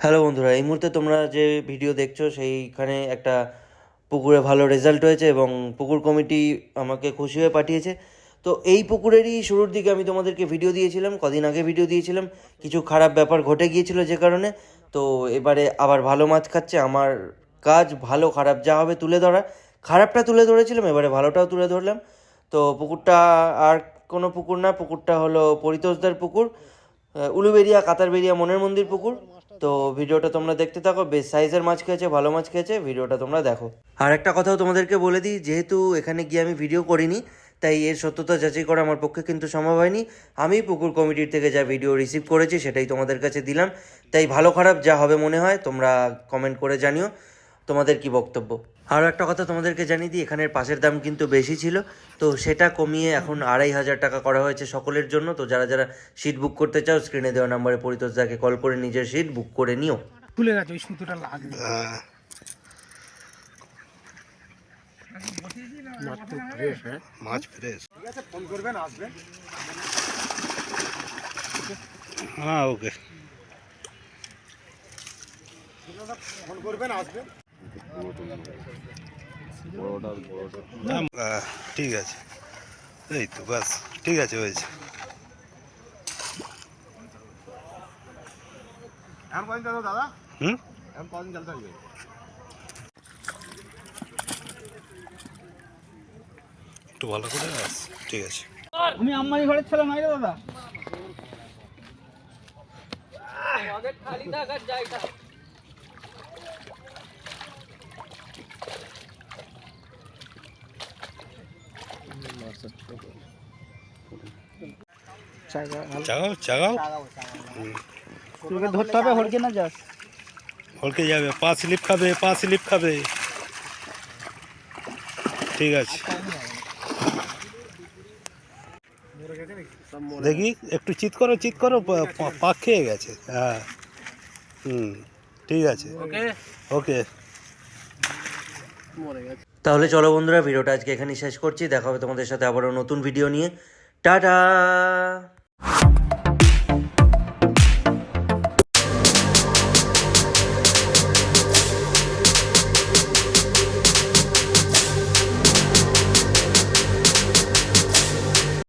Hello বন্ধুরা এই মুহূর্তে তোমরা যে ভিডিও দেখছ সেইখানে একটা পুকুরে ভালো রেজাল্ট হয়েছে এবং পুকুর কমিটি আমাকে খুশি হয়ে পাঠিয়েছে। তো এই পুকুরেরই শুরুর দিকে আমি তোমাদেরকে ভিডিও দিয়েছিলাম কদিন আগে ভিডিও দিয়েছিলাম। কিছু খারাপ ব্যাপার ঘটে গিয়েছিল যে কারণে। তো এবারে আবার ভালো মাছ খাচ্ছে আমার কাজ ভালো খারাপ যা হবে তুলে ধরা। খারাপটা তুলে ধরেছিলাম এবারে ভালোটাও তুলে ধরলাম। তো পুকুরটা আর কোনো পুকুর না পুকুরটা হলো পরিতোষদার পুকুর আহ, উলুবেড়িয়া কাতারবেরিয়া মনের মন্দির পুকুর। তো ভিডিওটা তোমরা দেখতে থাকো, বেশ সাইজের মাছ খেয়েছে, ভালো মাছ খেয়েছে, ভিডিওটা তোমরা দেখো। আর একটা কথাও তোমাদেরকে বলে দিই, যেহেতু এখানে গিয়ে আমি ভিডিও করিনি, তাই এর সত্যতা যাচাই করা আমার পক্ষে কিন্তু সম্ভব হয়নি। আমি পুকুর কমিটির থেকে যা ভিডিও রিসিভ করেছি, সেটাই তোমাদের কাছে দিলাম। তাই ভালো খারাপ যা হবে মনে হয়, তোমরা কমেন্ট করে জানিও। তোমাদের কি বক্তব্য? আরও একটা কথা তোমাদেরকে জানিয়ে দিই এখানের পাশের দাম কিন্তু বেশি ছিল তো সেটা কমিয়ে এখন আড়াই হাজার টাকা করা হয়েছে সকলের জন্য তো যারা যারা সিট বুক করতে চাও স্ক্রিনে দেওয়া নাম্বারে পরিতোষদাকে কল করে নিজের সিট বুক করে নিও। খুলে গেছে ওই সুতোটা লাগবে। মাছ ফ্রেশ ফোন করবেন আসবেন। হ্যাঁ ওকে। ফোন করবেন আসবেন। ঠিক আছে। এই তো বাস ঠিক আছে হয়েছে। এখন কদিন চলবে দাদা? হুম? কদিন চলতে থাকবে একটু ভালো করে ঠিক আছে। আমি ঘরের ছেলে নাই রে দাদা। চাগাও চাগাও। তোকে ধরতে হবে হড়কে না যাস? হলকে যাবে পা স্লিপ খাবে পা স্লিপ খাবে। ঠিক আছে। দেখি একটু চিৎ করো চিৎ করো পাক খেয়ে গেছে। হ্যাঁ। হুম ঠিক আছে। ওকে। তাহলে চলো বন্ধুরা, ভিডিওটা আজকে এখানেই শেষ করছি। দেখা হবে তোমাদের সাথে আবারও নতুন ভিডিও নিয়ে। টাটা!